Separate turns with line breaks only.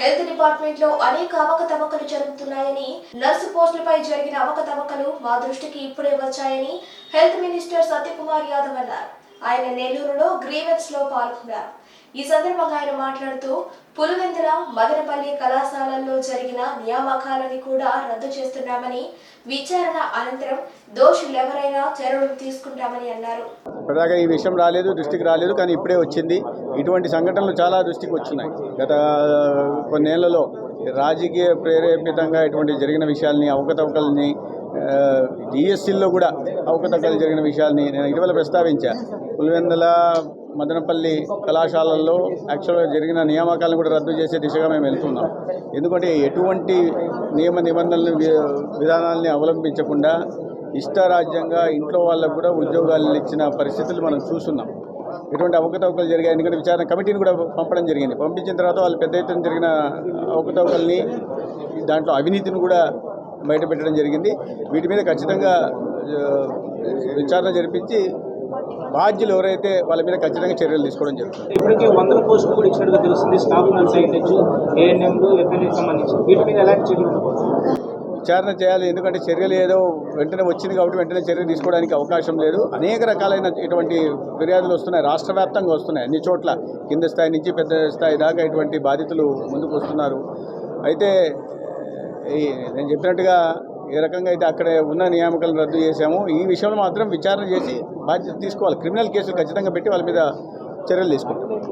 Health డిపార్ట్మెంట్లో అనేక అవకతవకలు జరుగుతున్నాయని నర్సు పోస్టులపై జరిగిన అవకతవకలు మా దృష్టికి ఇప్పుడే వచ్చాయని హెల్త్ మినిస్టర్ సత్యకుమార్ యాదవ్ అన్నారు. ఆయన నెల్లూరులో గ్రీవెన్స్లో పాల్గొన్నారు. ఈ సందర్భంగా ఆయన మాట్లాడుతూ పులివెందుల మదనపల్లి కళాశాలల్లో జరిగిన నియామకాలని కూడా రద్దు చేస్తున్నామని విచారణ అనంతరం దోషులెవరైనా చర్యలు తీసుకుంటామని అన్నారు.
ఇప్పటిదాకా ఈ విషయం రాలేదు దృష్టికి రాలేదు కానీ ఇప్పుడే వచ్చింది. ఇటువంటి సంఘటనలు చాలా దృష్టికి వచ్చినాయి. గత కొన్నేళ్ళలో రాజకీయ ప్రేరేపితంగా ఇటువంటి జరిగిన విషయాల్ని అవకతవకల్ని డిఎస్సిల్లో కూడా అవకతవకలు జరిగిన విషయాల్ని నేను ఇటీవల ప్రస్తావించా. పులివెందుల మదనపల్లి కళాశాలల్లో యాక్చువల్గా జరిగిన నియామకాలను కూడా రద్దు చేసే దిశగా మేము వెళ్తున్నాం. ఎందుకంటే ఎటువంటి నియమ నిబంధనలు విధానాలని విధానాల్ని అవలంబించకుండా ఇష్టారాజ్యంగా ఇంట్లో వాళ్ళకు కూడా ఉద్యోగాలు ఇచ్చిన పరిస్థితులు మనం చూస్తున్నాం. ఎటువంటి అవకతవకలు జరిగాయి. ఎందుకంటే విచారణ కమిటీని కూడా పంపడం జరిగింది. పంపించిన తర్వాత వాళ్ళు పెద్ద ఎత్తున జరిగిన అవకతవకల్ని దాంట్లో అవినీతిని కూడా బయట పెట్టడం జరిగింది. వీటి మీద ఖచ్చితంగా విచారణ జరిపించి బాధ్యులు ఎవరైతే వాళ్ళ మీద ఖచ్చితంగా చర్యలు తీసుకోవడం జరుగుతుంది.
ఇప్పటికే వందల పోస్టులు కూడా ఇచ్చినట్టుగా తెలుస్తుంది. స్టాఫ్ నర్స్ అయ్యొచ్చు ఏఎన్ఎంలు సంబంధించి. వీటి మీద ఎలాంటి చర్యలు?
విచారణ చేయాలి ఎందుకంటే చర్యలు ఏదో వెంటనే వచ్చింది కాబట్టి వెంటనే చర్య తీసుకోవడానికి అవకాశం లేదు. అనేక రకాలైన ఇటువంటి ఫిర్యాదులు వస్తున్నాయి రాష్ట్ర వ్యాప్తంగా వస్తున్నాయి అన్ని చోట్ల. కింద స్థాయి నుంచి పెద్ద స్థాయి దాకా ఇటువంటి బాధితులు ముందుకు వస్తున్నారు. అయితే నేను చెప్పినట్టుగా ఏ రకంగా అయితే అక్కడ ఉన్న నియామకాలను రద్దు చేశాము ఈ విషయంలో మాత్రం విచారణ చేసి బాధ్యత తీసుకోవాలి. క్రిమినల్ కేసులు ఖచ్చితంగా పెట్టి వాళ్ళ మీద చర్యలు తీసుకుంటాం.